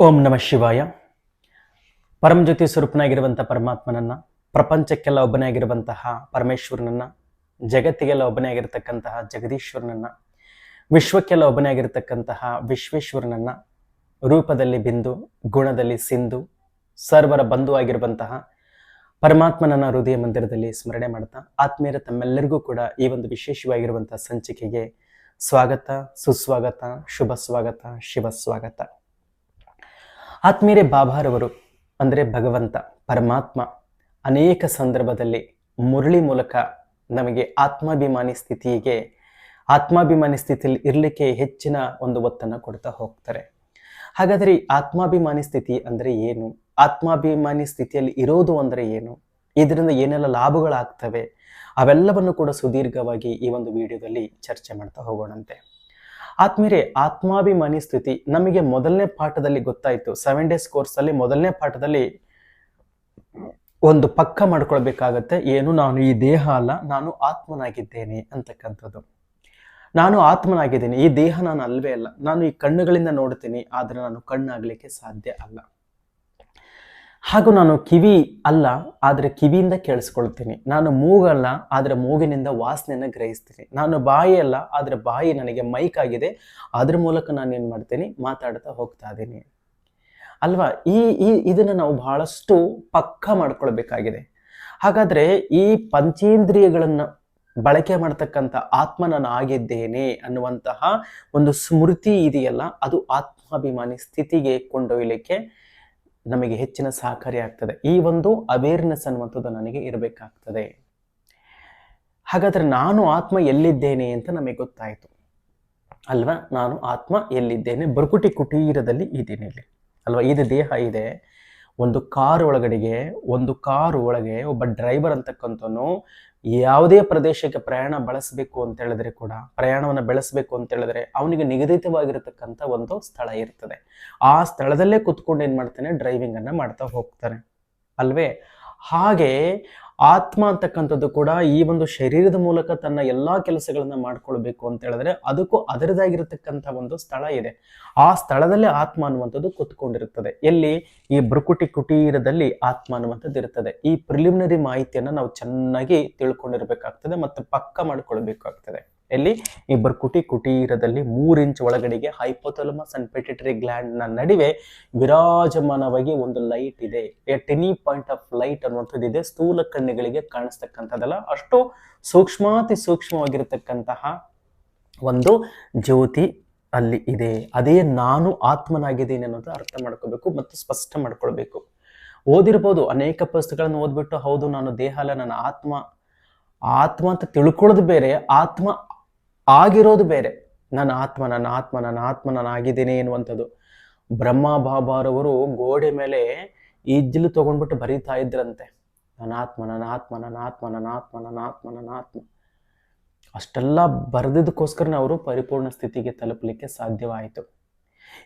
ಓಂ ನಮಃ ಶಿವಾಯ. ಪರಮ ಜ್ಯೋತಿ ಸ್ವರೂಪನಾಗಿರುವಂಥ ಪರಮಾತ್ಮನನ್ನು, ಪ್ರಪಂಚಕ್ಕೆಲ್ಲ ಒಬ್ಬನೇ ಆಗಿರುವಂತಹ ಪರಮೇಶ್ವರನನ್ನು, ಜಗತ್ತಿಗೆಲ್ಲ ಒಬ್ಬನೇ ಆಗಿರತಕ್ಕಂತಹ ಜಗದೀಶ್ವರನನ್ನು, ವಿಶ್ವಕ್ಕೆಲ್ಲ ಒಬ್ಬನೇ ಆಗಿರತಕ್ಕಂತಹ ವಿಶ್ವೇಶ್ವರನನ್ನು ರೂಪದಲ್ಲಿ ಬಿಂದು, ಗುಣದಲ್ಲಿ ಸಿಂಧು, ಸರ್ವರ ಬಂಧು ಆಗಿರುವಂತಹ ಪರಮಾತ್ಮನನ್ನ ಹೃದಯ ಮಂದಿರದಲ್ಲಿ ಸ್ಮರಣೆ ಮಾಡ್ತಾ, ಆತ್ಮೀಯರ ತಮ್ಮೆಲ್ಲರಿಗೂ ಕೂಡ ಈ ಒಂದು ವಿಶೇಷವಾಗಿರುವಂಥ ಸಂಚಿಕೆಗೆ ಸ್ವಾಗತ, ಸುಸ್ವಾಗತ ಶುಭ ಸ್ವಾಗತ ಶಿವ ಸ್ವಾಗತ ಆತ್ಮೀಯರೇ ಬಾಬಾರವರು, ಅಂದರೆ ಭಗವಂತ, ಪರಮಾತ್ಮ, ಅನೇಕ ಸಂದರ್ಭದಲ್ಲಿ ಮುರಳಿ ಮೂಲಕ ನಮಗೆ ಆತ್ಮಾಭಿಮಾನಿ ಸ್ಥಿತಿಗೆ, ಆತ್ಮಾಭಿಮಾನಿ ಸ್ಥಿತಿಯಲ್ಲಿ ಇರಲಿಕ್ಕೆ ಹೆಚ್ಚಿನ ಒಂದು ಒತ್ತನ್ನು ಕೊಡ್ತಾ ಹೋಗ್ತಾರೆ. ಹಾಗಾದರೆ ಈ ಆತ್ಮಾಭಿಮಾನಿ ಸ್ಥಿತಿ ಅಂದರೆ ಏನು? ಆತ್ಮಾಭಿಮಾನಿ ಸ್ಥಿತಿಯಲ್ಲಿ ಇರೋದು ಅಂದರೆ ಏನು? ಇದರಿಂದ ಏನೆಲ್ಲ ಲಾಭಗಳಾಗ್ತವೆ? ಅವೆಲ್ಲವನ್ನು ಕೂಡ ಸುದೀರ್ಘವಾಗಿ ಈ ಒಂದು ವಿಡಿಯೋದಲ್ಲಿ ಚರ್ಚೆ ಮಾಡ್ತಾ ಹೋಗೋಣಂತೆ. ಆತ್ಮೀಯರೇ ಆತ್ಮಾಭಿಮಾನಿ ಸ್ಥಿತಿ. ನಮಗೆ ಮೊದಲನೇ ಪಾಠದಲ್ಲಿ ಗೊತ್ತಾಯಿತು. ಸೆವೆನ್ ಡೇಸ್ ಕೋರ್ಸಲ್ಲಿ ಮೊದಲನೇ ಪಾಠದಲ್ಲಿ ಒಂದು ಪಕ್ಕ ಮಾಡ್ಕೊಳ್ಬೇಕಾಗತ್ತೆ. ಏನು, ನಾನು ಈ ದೇಹ ಅಲ್ಲ, ನಾನು ಆತ್ಮನಾಗಿದ್ದೇನೆ ಅಂತಕ್ಕಂಥದ್ದು. ನಾನು ಆತ್ಮನಾಗಿದ್ದೀನಿ. ಈ ದೇಹ ನಾನು ಅಲ್ವೇ ಅಲ್ಲ. ನಾನು ಈ ಕಣ್ಣುಗಳಿಂದ ನೋಡ್ತೀನಿ, ಆದರೆ ನಾನು ಕಣ್ಣಾಗಲಿಕ್ಕೆ ಸಾಧ್ಯ ಅಲ್ಲ. ಹಾಗೂ ನಾನು ಕಿವಿ ಅಲ್ಲ, ಆದರೆ ಕಿವಿಯಿಂದ ಕೇಳಿಸ್ಕೊಳ್ತೀನಿ. ನಾನು ಮೂಗಲ್ಲ, ಆದರೆ ಮೂಗಿನಿಂದ ವಾಸನೆಯನ್ನು ಗ್ರಹಿಸ್ತೀನಿ. ನಾನು ಬಾಯಿ ಅಲ್ಲ, ಆದರೆ ಬಾಯಿ ನನಗೆ ಮೈಕ್ ಆಗಿದೆ. ಅದ್ರ ಮೂಲಕ ನಾನು ಏನು ಮಾಡ್ತೀನಿ? ಮಾತಾಡ್ತಾ ಹೋಗ್ತಾ ಇದ್ದೀನಿ. ಅಲ್ವಾ? ಈ ಈ, ಇದನ್ನು ನಾವು ಬಹಳಷ್ಟು ಪಕ್ಕ ಮಾಡ್ಕೊಳ್ಬೇಕಾಗಿದೆ. ಹಾಗಾದರೆ ಈ ಪಂಚೇಂದ್ರಿಯಗಳನ್ನು ಬಳಕೆ ಮಾಡ್ತಕ್ಕಂಥ ಆತ್ಮ ನಾನು ಆಗಿದ್ದೇನೆ ಅನ್ನುವಂತಹ ಒಂದು ಸ್ಮೃತಿ ಇದೆಯಲ್ಲ, ಅದು ಆತ್ಮಾಭಿಮಾನಿ ಸ್ಥಿತಿಗೆ ಕೊಂಡೊಯ್ಯಲಿಕ್ಕೆ ನಮಗೆ ಹೆಚ್ಚಿನ ಸಹಕಾರಿ ಆಗ್ತದೆ. ಈ ಒಂದು ಅವೇರ್ನೆಸ್ ಅನ್ನುವಂಥದ್ದು ನನಗೆ ಇರಬೇಕಾಗ್ತದೆ. ಹಾಗಾದ್ರೆ ನಾನು ಆತ್ಮ ಎಲ್ಲಿದ್ದೇನೆ ಅಂತ ನಮಗೆ ಗೊತ್ತಾಯಿತು. ಅಲ್ವಾ? ನಾನು ಆತ್ಮ ಎಲ್ಲಿದ್ದೇನೆ? ಬರ್ಕುಟಿ ಕುಟೀರದಲ್ಲಿ ಇದ್ದೀನಿ ಇಲ್ಲಿ. ಅಲ್ವಾ? ಇದು ದೇಹ ಇದೆ. ಒಂದು ಕಾರ್ ಒಳಗಡೆಗೆ, ಒಂದು ಕಾರ್ ಒಳಗೆ ಒಬ್ಬ ಡ್ರೈವರ್ ಅಂತಕ್ಕಂಥವನು ಯಾವುದೇ ಪ್ರದೇಶಕ್ಕೆ ಪ್ರಯಾಣ ಬಳಸಬೇಕು ಅಂತ ಹೇಳಿದ್ರೆ ಕೂಡ, ಪ್ರಯಾಣವನ್ನು ಬೆಳೆಸಬೇಕು ಅಂತ ಹೇಳಿದ್ರೆ ಅವನಿಗೆ ನಿಗದಿತವಾಗಿರತಕ್ಕಂಥ ಒಂದು ಸ್ಥಳ ಇರ್ತದೆ. ಆ ಸ್ಥಳದಲ್ಲೇ ಕುತ್ಕೊಂಡು ಏನ್ ಮಾಡ್ತಾನೆ? ಡ್ರೈವಿಂಗ್ ಅನ್ನ ಮಾಡ್ತಾ ಹೋಗ್ತಾನೆ. ಅಲ್ವೇ? ಹಾಗೆ ಆತ್ಮ ಅಂತಕ್ಕಂಥದ್ದು ಕೂಡ ಈ ಒಂದು ಶರೀರದ ಮೂಲಕ ತನ್ನ ಎಲ್ಲಾ ಕೆಲಸಗಳನ್ನ ಮಾಡ್ಕೊಳ್ಬೇಕು ಅಂತ ಹೇಳಿದ್ರೆ ಅದಕ್ಕೂ ಅದರದಾಗಿರತಕ್ಕಂಥ ಒಂದು ಸ್ಥಳ ಇದೆ. ಆ ಸ್ಥಳದಲ್ಲೇ ಆತ್ಮ ಅನ್ನುವಂಥದ್ದು ಕೂತ್ಕೊಂಡಿರುತ್ತದೆ. ಎಲ್ಲಿ? ಈ ಭ್ರುಕುಟಿ ಕುಟೀರದಲ್ಲಿ ಆತ್ಮ ಅನ್ನುವಂಥದ್ದು ಇರ್ತದೆ. ಈ ಪ್ರಿಲಿಮಿನರಿ ಮಾಹಿತಿಯನ್ನ ನಾವು ಚೆನ್ನಾಗಿ ತಿಳ್ಕೊಂಡಿರ್ಬೇಕಾಗ್ತದೆ ಮತ್ತು ಪಕ್ಕ ಮಾಡ್ಕೊಳ್ಬೇಕಾಗ್ತದೆ. ಎಲ್ಲಿ ಈ ಬರ್ಕುಟಿ ಕುಟೀರದಲ್ಲಿ ಮೂರು ಇಂಚ್ ಒಳಗಡೆಗೆ ಹೈಪೋಥಲಮಸ್ ಅಂಡ್ ಪೆಟಿಟರಿ ಗ್ಲ್ಯಾಂಡ್ನ ನಡುವೆ ವಿರಾಜಮಾನವಾಗಿ ಒಂದು ಲೈಟ್ ಇದೆ. ಟೆನಿ ಪಾಯಿಂಟ್ ಆಫ್ ಲೈಟ್ ಅನ್ನುವಂಥದ್ದು ಇದೆ ಸ್ಥೂಲ ಕಣ್ಣುಗಳಿಗೆ ಕಾಣಿಸ್ತಕ್ಕಂಥದ್ದಲ್ಲ. ಅಷ್ಟು ಸೂಕ್ಷ್ಮಾತಿ ಸೂಕ್ಷ್ಮವಾಗಿರತಕ್ಕಂತಹ ಒಂದು ಜ್ಯೋತಿ ಅಲ್ಲಿ ಇದೆ. ಅದೇ ನಾನು ಆತ್ಮನಾಗಿದ್ದೇನೆ ಅನ್ನೋದು ಅರ್ಥ ಮಾಡ್ಕೋಬೇಕು ಮತ್ತು ಸ್ಪಷ್ಟ ಮಾಡ್ಕೊಳ್ಬೇಕು. ಓದಿರ್ಬೋದು. ಅನೇಕ ಪುಸ್ತಕಗಳನ್ನು ಓದ್ಬಿಟ್ಟು, ಹೌದು, ನಾನು ದೇಹ ಅಲ್ಲ, ನನ್ನ ಆತ್ಮ ಆತ್ಮ ಅಂತ ತಿಳ್ಕೊಳ್ಳೋದು ಬೇರೆ. ಆತ್ಮ ಆಗಿರೋದು ಬೇರೆ. ನನ್ನ ಆತ್ಮ ನನ್ನ ಆತ್ಮ ನನ್ನ ಆತ್ಮ, ನಾನು ಆಗಿದ್ದೇನೆ ಎನ್ನುವಂಥದ್ದು. ಬ್ರಹ್ಮ ಬಾಬಾರವರು ಗೋಡೆ ಮೇಲೆ ಈಜ್ಲು ತಗೊಂಡ್ಬಿಟ್ಟು ಬರೀತಾ ಇದ್ರಂತೆ. ನನ್ನ ಆತ್ಮ ನನ್ನ ಆತ್ಮ ನನ್ನ ಆತ್ಮ ನನ್ನ ಆತ್ಮ ನನ್ನ ಆತ್ಮ ನನ್ನ ಆತ್ಮ. ಅಷ್ಟೆಲ್ಲ ಬರೆದಿದ್ದಕ್ಕೋಸ್ಕರನೇ ಅವರು ಪರಿಪೂರ್ಣ ಸ್ಥಿತಿಗೆ ತಲುಪಲಿಕ್ಕೆ ಸಾಧ್ಯವಾಯಿತು.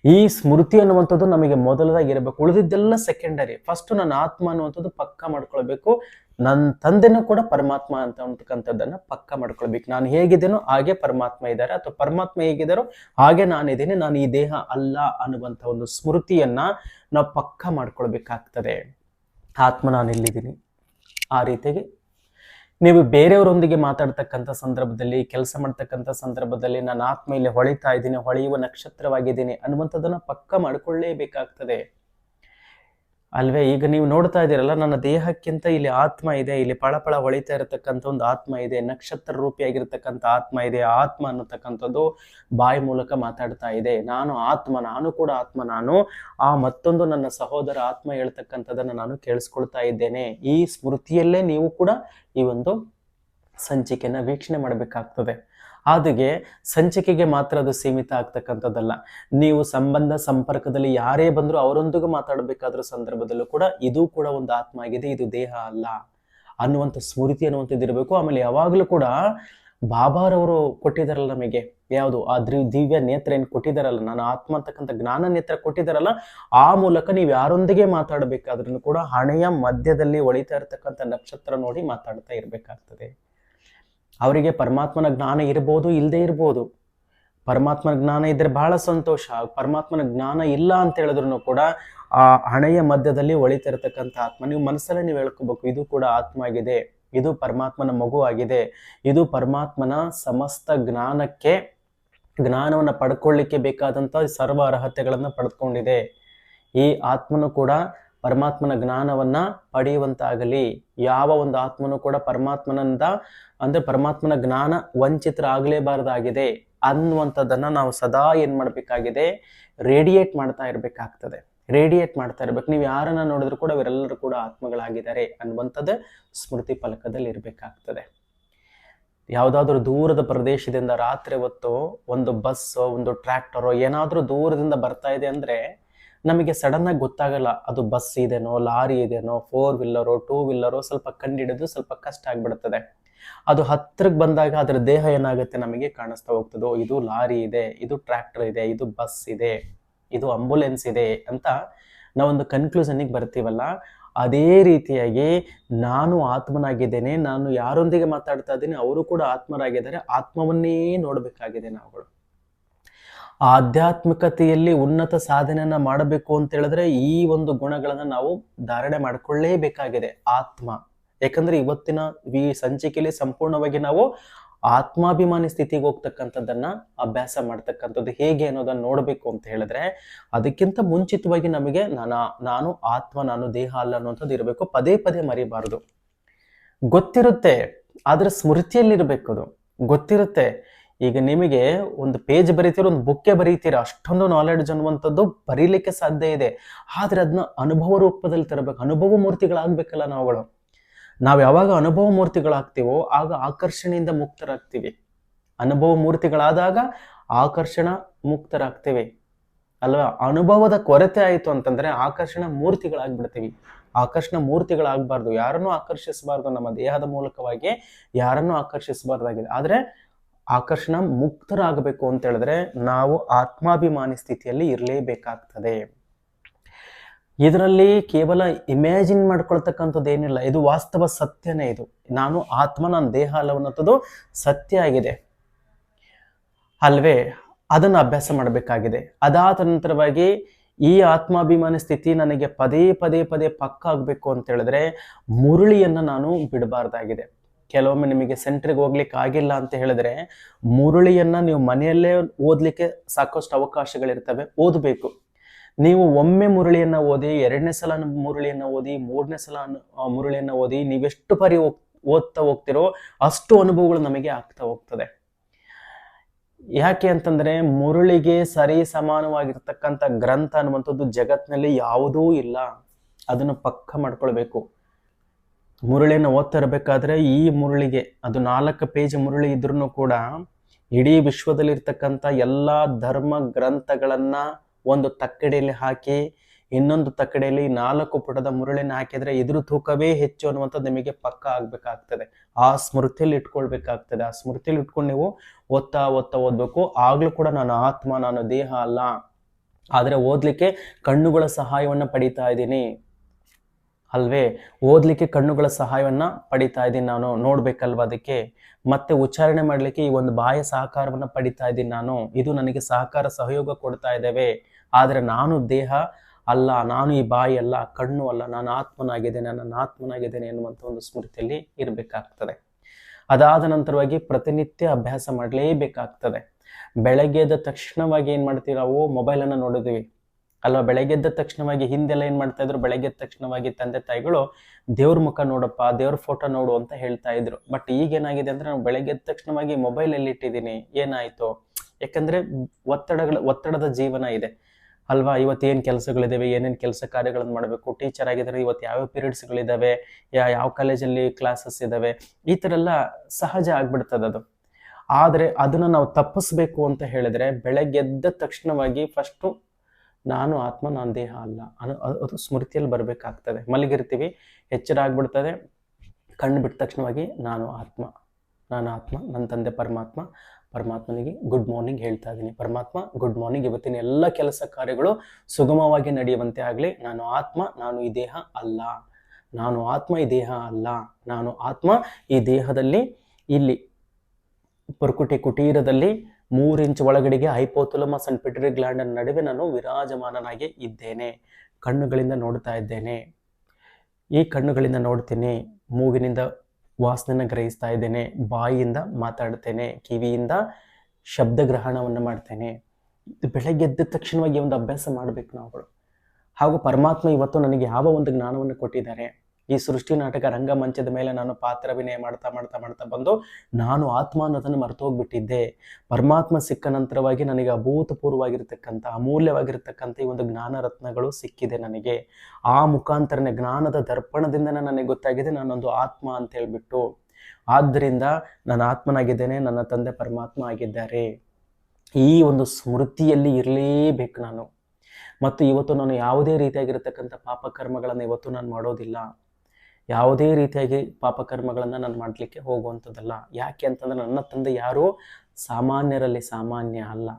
ಈ ಸ್ಮೃತಿ ಅನ್ನುವಂಥದ್ದು ನಮಗೆ ಮೊದಲದಾಗಿರಬೇಕು. ಉಳಿದಿದ್ದೆಲ್ಲ ಸೆಕೆಂಡರಿ ಫಸ್ಟ್ ನನ್ನ ಆತ್ಮ ಅನ್ನುವಂಥದ್ದು ಪಕ್ಕ ಮಾಡ್ಕೊಳ್ಬೇಕು. ನನ್ನ ತಂದೆನೂ ಕೂಡ ಪರಮಾತ್ಮ ಅಂತ ಅಂತಕ್ಕಂಥದ್ದನ್ನ ಪಕ್ಕ ಮಾಡ್ಕೊಳ್ಬೇಕು. ನಾನು ಹೇಗಿದ್ದೇನೋ ಹಾಗೆ ಪರಮಾತ್ಮ ಇದ್ದಾರೆ. ಅಥವಾ ಪರಮಾತ್ಮ ಹೇಗಿದ್ದಾರೋ ಹಾಗೆ ನಾನಿದ್ದೇನೆ. ನಾನು ಈ ದೇಹ ಅಲ್ಲ ಅನ್ನುವಂಥ ಒಂದು ಸ್ಮೃತಿಯನ್ನ ನಾವು ಪಕ್ಕ ಮಾಡ್ಕೊಳ್ಬೇಕಾಗ್ತದೆ. ಆತ್ಮ, ನಾನು ಎಲ್ಲಿದ್ದೀನಿ? ಆ ರೀತಿಯಾಗಿ ನೀವು ಬೇರೆಯವರೊಂದಿಗೆ ಮಾತಾಡ್ತಕ್ಕಂಥ ಸಂದರ್ಭದಲ್ಲಿ, ಕೆಲಸ ಮಾಡ್ತಕ್ಕಂಥ ಸಂದರ್ಭದಲ್ಲಿ ನಾನು ಆತ್ಮ ಇಲ್ಲಿ ಹೊಳಿತಾ ಇದ್ದೀನಿ, ಹೊಳೆಯುವ ನಕ್ಷತ್ರವಾಗಿದ್ದೀನಿ ಅನ್ನುವಂಥದ್ದನ್ನ ಪಕ್ಕ ಮಾಡ್ಕೊಳ್ಳೇಬೇಕಾಗ್ತದೆ. ಅಲ್ವೇ, ಈಗ ನೀವು ನೋಡ್ತಾ ಇದ್ದೀರಲ್ಲ, ನನ್ನ ದೇಹಕ್ಕಿಂತ ಇಲ್ಲಿ ಆತ್ಮ ಇದೆ, ಇಲ್ಲಿ ಪಳಪಳ ಹೊಳಿತಾ ಇರತಕ್ಕಂಥ ಒಂದು ಆತ್ಮ ಇದೆ, ನಕ್ಷತ್ರ ರೂಪಿಯಾಗಿರ್ತಕ್ಕಂಥ ಆತ್ಮ ಇದೆ, ಆತ್ಮ ಅನ್ನತಕ್ಕಂಥದ್ದು ಬಾಯಿ ಮೂಲಕ ಮಾತಾಡ್ತಾ ಇದೆ. ನಾನು ಆತ್ಮ, ನಾನು ಕೂಡ ಆತ್ಮ, ನಾನು ಆ ಮತ್ತೊಂದು ನನ್ನ ಸಹೋದರ ಆತ್ಮ ಹೇಳ್ತಕ್ಕಂಥದ್ದನ್ನು ನಾನು ಕೇಳಿಸ್ಕೊಳ್ತಾ ಇದ್ದೇನೆ. ಈ ಸ್ಮೃತಿಯಲ್ಲೇ ನೀವು ಕೂಡ ಈ ಒಂದು ಸಂಚಿಕೆಯನ್ನು ವೀಕ್ಷಣೆ ಮಾಡಬೇಕಾಗ್ತದೆ. ಆದಿಗೆ ಸಂಚಿಕೆಗೆ ಮಾತ್ರ ಅದು ಸೀಮಿತ ಆಗ್ತಕ್ಕಂಥದ್ದಲ್ಲ. ನೀವು ಸಂಬಂಧ ಸಂಪರ್ಕದಲ್ಲಿ ಯಾರೇ ಬಂದರೂ ಅವರೊಂದಿಗೂ ಮಾತಾಡಬೇಕಾದ್ರೂ ಸಂದರ್ಭದಲ್ಲೂ ಕೂಡ ಇದು ಕೂಡ ಒಂದು ಆತ್ಮ ಆಗಿದೆ, ಇದು ದೇಹ ಅಲ್ಲ ಅನ್ನುವಂಥ ಸ್ಮೃತಿ ಅನ್ನುವಂಥದ್ದು ಇರಬೇಕು ಆಮೇಲೆ ಯಾವಾಗಲೂ ಕೂಡ ಬಾಬಾರವರು ಕೊಟ್ಟಿದ್ದಾರಲ್ಲ ನಮಗೆ. ಯಾವುದು? ಆ ದಿವ್ಯ ನೇತ್ರ ಏನು ಕೊಟ್ಟಿದ್ದಾರಲ್ಲ? ನಾನು ಆತ್ಮ ಅಂತಕ್ಕಂಥ ಜ್ಞಾನ ನೇತ್ರ ಕೊಟ್ಟಿದ್ದಾರಲ್ಲ, ಆ ಮೂಲಕ ನೀವು ಯಾರೊಂದಿಗೆ ಮಾತಾಡಬೇಕಾದ್ರೂ ಕೂಡ ಹಣೆಯ ಮಧ್ಯದಲ್ಲಿ ಒಳಿತಾ ಇರತಕ್ಕಂಥ ನಕ್ಷತ್ರ ನೋಡಿ ಮಾತಾಡ್ತಾ ಇರಬೇಕಾಗ್ತದೆ. ಅವರಿಗೆ ಪರಮಾತ್ಮನ ಜ್ಞಾನ ಇರ್ಬೋದು ಇಲ್ಲದೆ ಇರ್ಬೋದು. ಪರಮಾತ್ಮನ ಜ್ಞಾನ ಇದ್ರೆ ಬಹಳ ಸಂತೋಷ. ಪರಮಾತ್ಮನ ಜ್ಞಾನ ಇಲ್ಲ ಅಂತ ಹೇಳಿದ್ರು ಕೂಡ ಆ ಹಣೆಯ ಮಧ್ಯದಲ್ಲಿ ಒಳಿತಿರತಕ್ಕಂಥ ಆತ್ಮ, ನೀವು ಮನಸ್ಸಲ್ಲೇ ನೀವು ಹೇಳ್ಕೋಬೇಕು, ಇದು ಕೂಡ ಆತ್ಮ ಆಗಿದೆ ಇದು ಪರಮಾತ್ಮನ ಮಗು ಆಗಿದೆ, ಇದು ಪರಮಾತ್ಮನ ಸಮಸ್ತ ಜ್ಞಾನಕ್ಕೆ, ಜ್ಞಾನವನ್ನು ಪಡ್ಕೊಳ್ಳಿಕ್ಕೆ ಬೇಕಾದಂಥ ಸರ್ವ ಅರ್ಹತೆಗಳನ್ನು ಪಡೆದುಕೊಂಡಿದೆ ಈ ಆತ್ಮನು ಕೂಡ ಪರಮಾತ್ಮನ ಜ್ಞಾನವನ್ನ ಪಡೆಯುವಂತಾಗಲಿ. ಯಾವ ಒಂದು ಆತ್ಮನು ಕೂಡ ಪರಮಾತ್ಮನಿಂದ, ಅಂದ್ರೆ ಪರಮಾತ್ಮನ ಜ್ಞಾನ ವಂಚಿತರಾಗಲೇಬಾರದಾಗಿದೆ ಅನ್ನುವಂಥದ್ದನ್ನ ನಾವು ಸದಾ ಏನು ಮಾಡಬೇಕಾಗಿದೆ? ರೇಡಿಯೇಟ್ ಮಾಡ್ತಾ ಇರಬೇಕಾಗ್ತದೆ. ರೇಡಿಯೇಟ್ ಮಾಡ್ತಾ ಇರ್ಬೇಕು. ನೀವು ಯಾರನ್ನ ನೋಡಿದ್ರು ಕೂಡ ಇವರೆಲ್ಲರೂ ಕೂಡ ಆತ್ಮಗಳಾಗಿದ್ದಾರೆ ಅನ್ನುವಂಥದ್ದು ಸ್ಮೃತಿ ಫಲಕದಲ್ಲಿ ಇರಬೇಕಾಗ್ತದೆ. ಯಾವುದಾದ್ರೂ ದೂರದ ಪ್ರದೇಶದಿಂದ ರಾತ್ರಿ ಹೊತ್ತು, ಒಂದು ಬಸ್ ಒಂದು ಟ್ರ್ಯಾಕ್ಟರೋ ಏನಾದರೂ ದೂರದಿಂದ ಬರ್ತಾ ಇದೆ ಅಂದ್ರೆ ನಮಗೆ ಸಡನ್ ಆಗಿ ಗೊತ್ತಾಗಲ್ಲ, ಅದು ಬಸ್ ಇದೆನೋ, ಲಾರಿ ಇದೆನೋ ಫೋರ್ ವೀಲರೋ ಟೂ ವೀಲರೋ ಸ್ವಲ್ಪ ಕಂಡಿಡಿದು ಸ್ವಲ್ಪ ಕಷ್ಟ ಆಗಿಬಿಡುತ್ತದೆ. ಅದು ಹತ್ತಿರಕ್ಕೆ ಬಂದಾಗ ಅದರ ದೇಹ ಏನಾಗುತ್ತೆ ನಮಗೆ ಕಾಣಿಸ್ತಾ ಹೋಗ್ತದೋ, ಇದು ಲಾರಿ ಇದೆ, ಇದು ಟ್ರ್ಯಾಕ್ಟರ್ ಇದೆ, ಇದು ಬಸ್ ಇದೆ, ಇದು ಅಂಬುಲೆನ್ಸ್ ಇದೆ ಅಂತ ನಾವೊಂದು ಕನ್ಕ್ಲೂಷನ್ಗೆ ಬರ್ತೀವಲ್ಲ, ಅದೇ ರೀತಿಯಾಗಿ ನಾನು ಆತ್ಮನಾಗಿದ್ದೇನೆ, ನಾನು ಯಾರೊಂದಿಗೆ ಮಾತಾಡ್ತಾ ಇದ್ದೀನಿ, ಅವರು ಕೂಡ ಆತ್ಮರಾಗಿದ್ದಾರೆ, ಆತ್ಮವನ್ನೇ ನೋಡಬೇಕಾಗಿದೆ ನಾವುಗಳು. ಆಧ್ಯಾತ್ಮಿಕತೆಯಲ್ಲಿ ಉನ್ನತ ಸಾಧನೆಯನ್ನ ಮಾಡಬೇಕು ಅಂತ ಹೇಳಿದ್ರೆ ಈ ಒಂದು ಗುಣಗಳನ್ನ ನಾವು ಧಾರಣೆ ಮಾಡಿಕೊಳ್ಳೇಬೇಕಾಗಿದೆ, ಆತ್ಮ. ಯಾಕಂದ್ರೆ ಇವತ್ತಿನ ಈ ಸಂಚಿಕೆಯಲ್ಲಿ ಸಂಪೂರ್ಣವಾಗಿ ನಾವು ಆತ್ಮಾಭಿಮಾನಿ ಸ್ಥಿತಿಗೆ ಹೋಗ್ತಕ್ಕಂಥದ್ದನ್ನ ಅಭ್ಯಾಸ ಮಾಡ್ತಕ್ಕಂಥದ್ದು ಹೇಗೆ ಅನ್ನೋದನ್ನ ನೋಡಬೇಕು ಅಂತ ಹೇಳಿದ್ರೆ ಅದಕ್ಕಿಂತ ಮುಂಚಿತವಾಗಿ ನಮಗೆ ನಾನು ನಾನು ಆತ್ಮ, ನಾನು ದೇಹ ಅಲ್ಲ ಅನ್ನುವಂಥದ್ದು ಇರಬೇಕು, ಪದೇ ಪದೇ ಮರಿಬಾರದು. ಗೊತ್ತಿರುತ್ತೆ, ಆದ್ರೆ ಸ್ಮೃತಿಯಲ್ಲಿರ್ಬೇಕು ಅದು. ಗೊತ್ತಿರುತ್ತೆ ಈಗ ನಿಮಗೆ ಒಂದು ಪೇಜ್ ಬರೀತೀರ, ಒಂದು ಬುಕ್ಕೆ ಬರೀತೀರ? ಅಷ್ಟೊಂದು ನಾಲೆಡ್ಜ್ ಅನ್ನುವಂಥದ್ದು ಬರೀಲಿಕ್ಕೆ ಸಾಧ್ಯ ಇದೆ. ಆದರೆ ಅದನ್ನ ಅನುಭವ ರೂಪದಲ್ಲಿ ತರಬೇಕು. ಅನುಭವ ಮೂರ್ತಿಗಳಾಗಬೇಕಲ್ಲ ನಾವುಗಳು. ನಾವು ಯಾವಾಗ ಅನುಭವ ಮೂರ್ತಿಗಳಾಗ್ತೀವೋ, ಆಗ ಆಕರ್ಷಣೆಯಿಂದ ಮುಕ್ತರಾಗ್ತೀವಿ. ಅನುಭವ ಮೂರ್ತಿಗಳಾದಾಗ ಆಕರ್ಷಣ ಮುಕ್ತರಾಗ್ತೀವಿ. ಅಲ್ವಾ? ಅನುಭವದ ಕೊರತೆ ಆಯಿತು ಅಂತಂದ್ರೆ ಆಕರ್ಷಣ ಮೂರ್ತಿಗಳಾಗ್ಬಿಡ್ತೀವಿ. ಆಕರ್ಷಣ ಮೂರ್ತಿಗಳಾಗಬಾರ್ದು. ಯಾರನ್ನು ಆಕರ್ಷಿಸಬಾರ್ದು. ನಮ್ಮ ದೇಹದ ಮೂಲಕವಾಗಿ ಯಾರನ್ನು ಆಕರ್ಷಿಸಬಾರ್ದಾಗಿದೆ. ಆದ್ರೆ ಆಕರ್ಷಣ ಮುಕ್ತರಾಗಬೇಕು ಅಂತ ಹೇಳಿದ್ರೆ ನಾವು ಆತ್ಮಾಭಿಮಾನಿ ಸ್ಥಿತಿಯಲ್ಲಿ ಇರಲೇಬೇಕಾಗ್ತದೆ. ಇದರಲ್ಲಿ ಕೇವಲ ಇಮ್ಯಾಜಿನ್ ಮಾಡ್ಕೊಳ್ತಕ್ಕಂಥದ್ದು ಏನಿಲ್ಲ, ಇದು ವಾಸ್ತವ ಸತ್ಯನೇ ಇದು. ನಾನು ಆತ್ಮ, ನನ್ನ ದೇಹ ಅಲ್ಲವನ್ನಂಥದ್ದು ಸತ್ಯ ಆಗಿದೆ. ಅಲ್ವೇ, ಅದನ್ನು ಅಭ್ಯಾಸ ಮಾಡಬೇಕಾಗಿದೆ. ಅದಾದ ನಂತರವಾಗಿ ಈ ಆತ್ಮಾಭಿಮಾನಿ ಸ್ಥಿತಿ ನನಗೆ ಪದೇ ಪದೇ ಪದೇ ಪಕ್ಕ ಆಗಬೇಕು ಅಂತ ಹೇಳಿದ್ರೆ ಮುರುಳಿಯನ್ನು ನಾನು ಬಿಡಬಾರ್ದಾಗಿದೆ. ಕೆಲವೊಮ್ಮೆ ನಿಮಗೆ ಸೆಂಟ್ರಿಗೆ ಹೋಗ್ಲಿಕ್ಕೆ ಆಗಿಲ್ಲ ಅಂತ ಹೇಳಿದ್ರೆ ಮುರುಳಿಯನ್ನ ನೀವು ಮನೆಯಲ್ಲೇ ಓದ್ಲಿಕ್ಕೆ ಸಾಕಷ್ಟು ಅವಕಾಶಗಳಿರ್ತವೆ, ಓದಬೇಕು. ನೀವು ಒಮ್ಮೆ ಮುರುಳಿಯನ್ನು ಓದಿ, ಎರಡನೇ ಸಲ ಮುರುಳಿಯನ್ನು ಓದಿ, ಮೂರನೇ ಸಲ ಮುರುಳಿಯನ್ನು ಓದಿ, ನೀವೆಷ್ಟು ಬಾರಿ ಓದ್ತಾ ಹೋಗ್ತಿರೋ ಅಷ್ಟು ಅನುಭವಗಳು ನಮಗೆ ಆಗ್ತಾ ಹೋಗ್ತದೆ. ಯಾಕೆ ಅಂತಂದ್ರೆ ಮುರುಳಿಗೆ ಸರಿ ಸಮಾನವಾಗಿರ್ತಕ್ಕಂಥ ಗ್ರಂಥ ಅನ್ನುವಂಥದ್ದು ಜಗತ್ತಿನಲ್ಲಿ ಯಾವುದೂ ಇಲ್ಲ. ಅದನ್ನು ಪಕ್ಕ ಮಾಡ್ಕೊಳ್ಬೇಕು. ಮುರುಳಿಯನ್ನು ಓದ್ತಿರಬೇಕಾದ್ರೆ ಈ ಮುರುಳಿಗೆ, ಅದು ನಾಲ್ಕು ಪೇಜ್ ಮುರುಳಿ ಇದ್ರೂ ಕೂಡ ಇಡೀ ವಿಶ್ವದಲ್ಲಿರ್ತಕ್ಕಂಥ ಎಲ್ಲ ಧರ್ಮ ಗ್ರಂಥಗಳನ್ನ ಒಂದು ತಕ್ಕಡಿಯಲ್ಲಿ ಹಾಕಿ, ಇನ್ನೊಂದು ತಕ್ಕಡಿಯಲ್ಲಿ ನಾಲ್ಕು ಪುಟದ ಮುರುಳಿನ ಹಾಕಿದ್ರೆ ಇದ್ರ ತೂಕವೇ ಹೆಚ್ಚು ಅನ್ನುವಂಥದ್ದು ನಿಮಗೆ ಪಕ್ಕ ಆಗಬೇಕಾಗ್ತದೆ. ಆ ಸ್ಮೃತಿಯಲ್ಲಿ ಇಟ್ಕೊಳ್ಬೇಕಾಗ್ತದೆ. ಆ ಸ್ಮೃತಿಯಲ್ಲಿ ಇಟ್ಕೊಂಡು ನೀವು ಓದ್ತಾ ಓದ್ತಾ ಓದ್ಬೇಕು. ಆಗಲೂ ಕೂಡ ನಾನು ಆತ್ಮ, ನಾನು ದೇಹ ಅಲ್ಲ. ಆದರೆ ಓದಲಿಕ್ಕೆ ಕಣ್ಣುಗಳ ಸಹಾಯವನ್ನು ಪಡಿತಾ ಇದ್ದೀನಿ. ಅಲ್ವೇ? ಓದಲಿಕ್ಕೆ ಕಣ್ಣುಗಳ ಸಹಾಯವನ್ನು ಪಡಿತಾ ಇದ್ದೀನಿ ನಾನು. ನೋಡಬೇಕಲ್ವ ಅದಕ್ಕೆ? ಮತ್ತೆ ಉಚ್ಚಾರಣೆ ಮಾಡಲಿಕ್ಕೆ ಈ ಒಂದು ಬಾಯ ಸಹಕಾರವನ್ನು ಪಡಿತಾ ಇದ್ದೀನಿ ನಾನು. ಇದು ನನಗೆ ಸಹಕಾರ ಸಹಯೋಗ ಕೊಡ್ತಾ ಇದ್ದೇವೆ. ಆದರೆ ನಾನು ದೇಹ ಅಲ್ಲ, ನಾನು ಈ ಬಾಯಿ ಅಲ್ಲ, ಕಣ್ಣು ಅಲ್ಲ, ನಾನು ಆತ್ಮನಾಗಿದ್ದೇನೆ, ನನ್ನ ಆತ್ಮನಾಗಿದ್ದೇನೆ ಎನ್ನುವಂಥ ಒಂದು ಸ್ಮೃತಿಯಲ್ಲಿ ಇರಬೇಕಾಗ್ತದೆ. ಅದಾದ ನಂತರವಾಗಿ ಪ್ರತಿನಿತ್ಯ ಅಭ್ಯಾಸ ಮಾಡಲೇಬೇಕಾಗ್ತದೆ. ಬೆಳಗ್ಗೆ ತಕ್ಷಣವಾಗಿ ಏನು ಮಾಡ್ತೀವಿ ನಾವು ಮೊಬೈಲ್ ಅನ್ನ ನೋಡಿದ್ವಿ. ಅಲ್ವಾ, ಬೆಳಗ್ಗೆ ಎದ್ದ ತಕ್ಷಣವಾಗಿ ಹಿಂದೆಲ್ಲ ಏನು ಮಾಡ್ತಾ ಇದ್ರು? ಬೆಳಗ್ಗೆ ತಕ್ಷಣವಾಗಿ ತಂದೆ ತಾಯಿಗಳು, ದೇವ್ರ ಮುಖ ನೋಡಪ್ಪ, ದೇವ್ರ ಫೋಟೋ ನೋಡು ಅಂತ ಹೇಳ್ತಾ ಇದ್ರು. ಬಟ್ ಈಗ ಏನಾಗಿದೆ ಅಂದ್ರೆ ನಾವು ಬೆಳಗ್ಗೆ ಎದ್ದ ತಕ್ಷಣವಾಗಿ ಮೊಬೈಲ್ ಅಲ್ಲಿ ಇಟ್ಟಿದ್ದೀನಿ. ಏನಾಯ್ತು? ಯಾಕಂದ್ರೆ ಒತ್ತಡಗಳ, ಒತ್ತಡದ ಜೀವನ ಇದೆ. ಅಲ್ವಾ, ಇವತ್ತು ಏನು ಕೆಲಸಗಳಿದಾವೆ, ಏನೇನು ಕೆಲಸ ಕಾರ್ಯಗಳನ್ನು ಮಾಡಬೇಕು? ಟೀಚರ್ ಆಗಿದ್ರೆ ಇವತ್ತು ಯಾವ ಪೀರಿಯಡ್ಸ್ಗಳಿದ್ದಾವೆ ಯಾ, ಯಾವ ಕಾಲೇಜಲ್ಲಿ ಕ್ಲಾಸಸ್ ಇದ್ದಾವೆ ಈ ಥರ ಎಲ್ಲ ಸಹಜ ಆಗ್ಬಿಡ್ತದೆ ಅದು. ಆದರೆ ಅದನ್ನು ನಾವು ತಪ್ಪಿಸ್ಬೇಕು ಅಂತ ಹೇಳಿದ್ರೆ ಬೆಳಗ್ಗೆ ಎದ್ದ ತಕ್ಷಣವಾಗಿ ಫಸ್ಟು ನಾನು ಆತ್ಮ, ನಾನು ದೇಹ ಅಲ್ಲ. ಅದು- ಅದು ಸ್ಮೃತಿಯಲ್ಲಿ ಬರಬೇಕಾಗ್ತದೆ. ಮಲಗಿರ್ತೀವಿ, ಎಚ್ಚರ ಆಗ್ಬಿಡ್ತದೆ. ಕಣ್ಣು ಬಿಟ್ಟ ತಕ್ಷಣವಾಗಿ ನಾನು ಆತ್ಮ ನಾನು ಆತ್ಮ, ನನ್ನ ತಂದೆ ಪರಮಾತ್ಮ. ಪರಮಾತ್ಮನಿಗೆ ಗುಡ್ ಮಾರ್ನಿಂಗ್ ಹೇಳ್ತಾ ಇದ್ದೀನಿ. ಪರಮಾತ್ಮ ಗುಡ್ ಮಾರ್ನಿಂಗ್ ಇವತ್ತಿನ ಎಲ್ಲ ಕೆಲಸ ಕಾರ್ಯಗಳು ಸುಗಮವಾಗಿ ನಡೆಯುವಂತೆ ಆಗಲಿ. ನಾನು ಆತ್ಮ, ನಾನು ಈ ದೇಹ ಅಲ್ಲ. ನಾನು ಆತ್ಮ, ಈ ದೇಹ ಅಲ್ಲ. ನಾನು ಆತ್ಮ, ಈ ದೇಹದಲ್ಲಿ, ಇಲ್ಲಿ ಪುರ್ಕುಟಿ ಕುಟೀರದಲ್ಲಿ ಮೂರು ಇಂಚ್ ಒಳಗಡೆಗೆ ಹೈಪೋಥುಲಮಸ್ ಅಂಡ್ ಪಿಟರಿ ಗ್ಲ್ಯಾಂಡ್ ನಡುವೆ ನಾನು ವಿರಾಜಮಾನನಾಗಿ ಇದ್ದೇನೆ. ಕಣ್ಣುಗಳಿಂದ ನೋಡ್ತಾ ಇದ್ದೇನೆ. ಈ ಕಣ್ಣುಗಳಿಂದ ನೋಡ್ತೇನೆ. ಮೂಗಿನಿಂದ ವಾಸನೆನ ಗ್ರಹಿಸ್ತಾ ಇದ್ದೇನೆ. ಬಾಯಿಯಿಂದ ಮಾತಾಡ್ತೇನೆ. ಕಿವಿಯಿಂದ ಶಬ್ದ ಗ್ರಹಣವನ್ನು ಮಾಡ್ತೇನೆ. ಇದು ಬೆಳಗ್ಗೆ ಎದ್ದ ತಕ್ಷಣವಾಗಿ ಒಂದು ಅಭ್ಯಾಸ ಮಾಡಬೇಕು ನಾವುಗಳು. ಹಾಗೂ ಪರಮಾತ್ಮ ಇವತ್ತು ನನಗೆ ಯಾವ ಒಂದು ಜ್ಞಾನವನ್ನು ಕೊಟ್ಟಿದ್ದಾರೆ. ಈ ಸೃಷ್ಟಿ ನಾಟಕ ರಂಗಮಂಚದ ಮೇಲೆ ನಾನು ಪಾತ್ರಾಭಿನಯ ಮಾಡ್ತಾ ಮಾಡ್ತಾ ಮಾಡ್ತಾ ಬಂದು ನಾನು ಆತ್ಮ ಅನ್ನೋದನ್ನು ಮರ್ತೋಗ್ಬಿಟ್ಟಿದ್ದೆ. ಪರಮಾತ್ಮ ಸಿಕ್ಕ ನಂತರವಾಗಿ ನನಗೆ ಅಭೂತಪೂರ್ವವಾಗಿರ್ತಕ್ಕಂಥ, ಅಮೂಲ್ಯವಾಗಿರ್ತಕ್ಕಂಥ ಈ ಒಂದು ಜ್ಞಾನ ರತ್ನಗಳು ಸಿಕ್ಕಿದೆ ನನಗೆ. ಆ ಮುಖಾಂತರನೇ ಜ್ಞಾನದ ದರ್ಪಣದಿಂದ ನನಗೆ ಗೊತ್ತಾಗಿದೆ ನಾನೊಂದು ಆತ್ಮ ಅಂತ ಹೇಳ್ಬಿಟ್ಟು. ಆದ್ದರಿಂದ ನಾನು ಆತ್ಮನಾಗಿದ್ದೇನೆ, ನನ್ನ ತಂದೆ ಪರಮಾತ್ಮ ಆಗಿದ್ದಾರೆ. ಈ ಒಂದು ಸ್ಮೃತಿಯಲ್ಲಿ ಇರಲೇಬೇಕು ನಾನು. ಮತ್ತು ಇವತ್ತು ನಾನು ಯಾವುದೇ ರೀತಿಯಾಗಿರ್ತಕ್ಕಂಥ ಪಾಪಕರ್ಮಗಳನ್ನು ಇವತ್ತು ನಾನು ಮಾಡೋದಿಲ್ಲ. ಯಾವುದೇ ರೀತಿಯಾಗಿ ಪಾಪಕರ್ಮಗಳನ್ನು ನಾನು ಮಾಡಲಿಕ್ಕೆ ಹೋಗುವಂಥದ್ದಲ್ಲ. ಯಾಕೆ ಅಂತಂದ್ರೆ ನನ್ನ ತಂದೆ ಯಾರೂ ಸಾಮಾನ್ಯರಲ್ಲಿ ಸಾಮಾನ್ಯ ಅಲ್ಲ.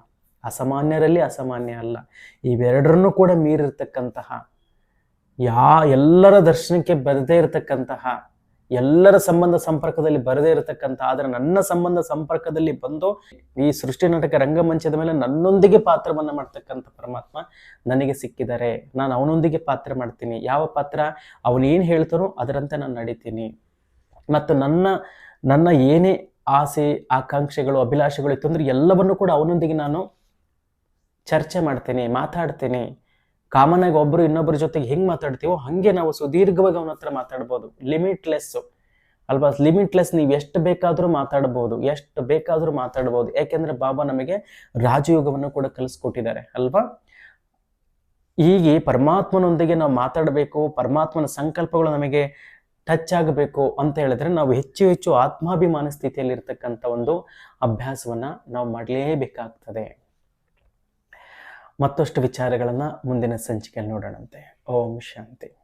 ಅಸಾಮಾನ್ಯರಲ್ಲಿ ಅಸಾಮಾನ್ಯ ಅಲ್ಲ. ಇವೆರಡರನ್ನೂ ಕೂಡ ಮೀರಿರ್ತಕ್ಕಂತಹ, ಯಾ ಎಲ್ಲರ ದರ್ಶನಕ್ಕೆ ಬರದೇ ಇರತಕ್ಕಂತಹ ಎಲ್ಲರ ಸಂಬಂಧ ಸಂಪರ್ಕದಲ್ಲಿ ಬರದೇ ಇರತಕ್ಕಂಥ, ಆದರೆ ನನ್ನ ಸಂಬಂಧ ಸಂಪರ್ಕದಲ್ಲಿ ಬಂದು ಈ ಸೃಷ್ಟಿ ನಾಟಕ ರಂಗಮಂಚದ ಮೇಲೆ ನನ್ನೊಂದಿಗೆ ಪಾತ್ರವನ್ನ ಮಾಡ್ತಕ್ಕಂಥ ಪರಮಾತ್ಮ ನನಗೆ ಸಿಕ್ಕಿದ್ದಾರೆ. ನಾನು ಅವನೊಂದಿಗೆ ಪಾತ್ರ ಮಾಡ್ತೀನಿ. ಯಾವ ಪಾತ್ರ? ಅವನು ಏನು ಹೇಳ್ತಾರೋ ಅದರಂತೆ ನಾನು ನಡೀತೀನಿ. ಮತ್ತು ನನ್ನ ನನ್ನ ಏನೇ ಆಸೆ, ಆಕಾಂಕ್ಷೆಗಳು, ಅಭಿಲಾಷೆಗಳು ಇತ್ತು ಅಂದ್ರೆ ಎಲ್ಲವನ್ನು ಕೂಡ ಅವನೊಂದಿಗೆ ನಾನು ಚರ್ಚೆ ಮಾಡ್ತೇನೆ, ಮಾತಾಡ್ತೇನೆ. ಕಾಮನ್ ಆಗಿ ಒಬ್ರು ಇನ್ನೊಬ್ಬರ ಜೊತೆಗೆ ಹೆಂಗ್ ಮಾತಾಡ್ತೀವೋ ಹಂಗೆ ನಾವು ಸುದೀರ್ಘವಾಗಿ ಅವನ ಹತ್ರ ಮಾತಾಡ್ಬೋದು. ಲಿಮಿಟ್ಲೆಸ್ ಅಲ್ವಾ? ಲಿಮಿಟ್ಲೆಸ್ ನೀವು ಎಷ್ಟು ಬೇಕಾದರೂ ಮಾತಾಡ್ಬೋದು. ಎಷ್ಟು ಬೇಕಾದರೂ ಮಾತಾಡ್ಬೋದು. ಯಾಕೆಂದ್ರೆ ಬಾಬಾ ನಮಗೆ ರಾಜಯೋಗವನ್ನು ಕೂಡ ಕಲಿಸ್ಕೊಟ್ಟಿದ್ದಾರೆ. ಅಲ್ವಾ? ಹೀಗೆ ಪರಮಾತ್ಮನೊಂದಿಗೆ ನಾವು ಮಾತಾಡಬೇಕು, ಪರಮಾತ್ಮನ ಸಂಕಲ್ಪಗಳು ನಮಗೆ ಟಚ್ ಆಗಬೇಕು ಅಂತ ಹೇಳಿದ್ರೆ ನಾವು ಹೆಚ್ಚು ಹೆಚ್ಚು ಆತ್ಮಾಭಿಮಾನ ಸ್ಥಿತಿಯಲ್ಲಿ ಇರ್ತಕ್ಕಂಥ ಒಂದು ಅಭ್ಯಾಸವನ್ನ ನಾವು ಮಾಡಲೇಬೇಕಾಗ್ತದೆ. ಮತ್ತಷ್ಟು ವಿಚಾರಗಳನ್ನು ಮುಂದಿನ ಸಂಚಿಕೆಯಲ್ಲಿ ನೋಡೋಣಂತೆ. ಓಂ ಶಾಂತಿ.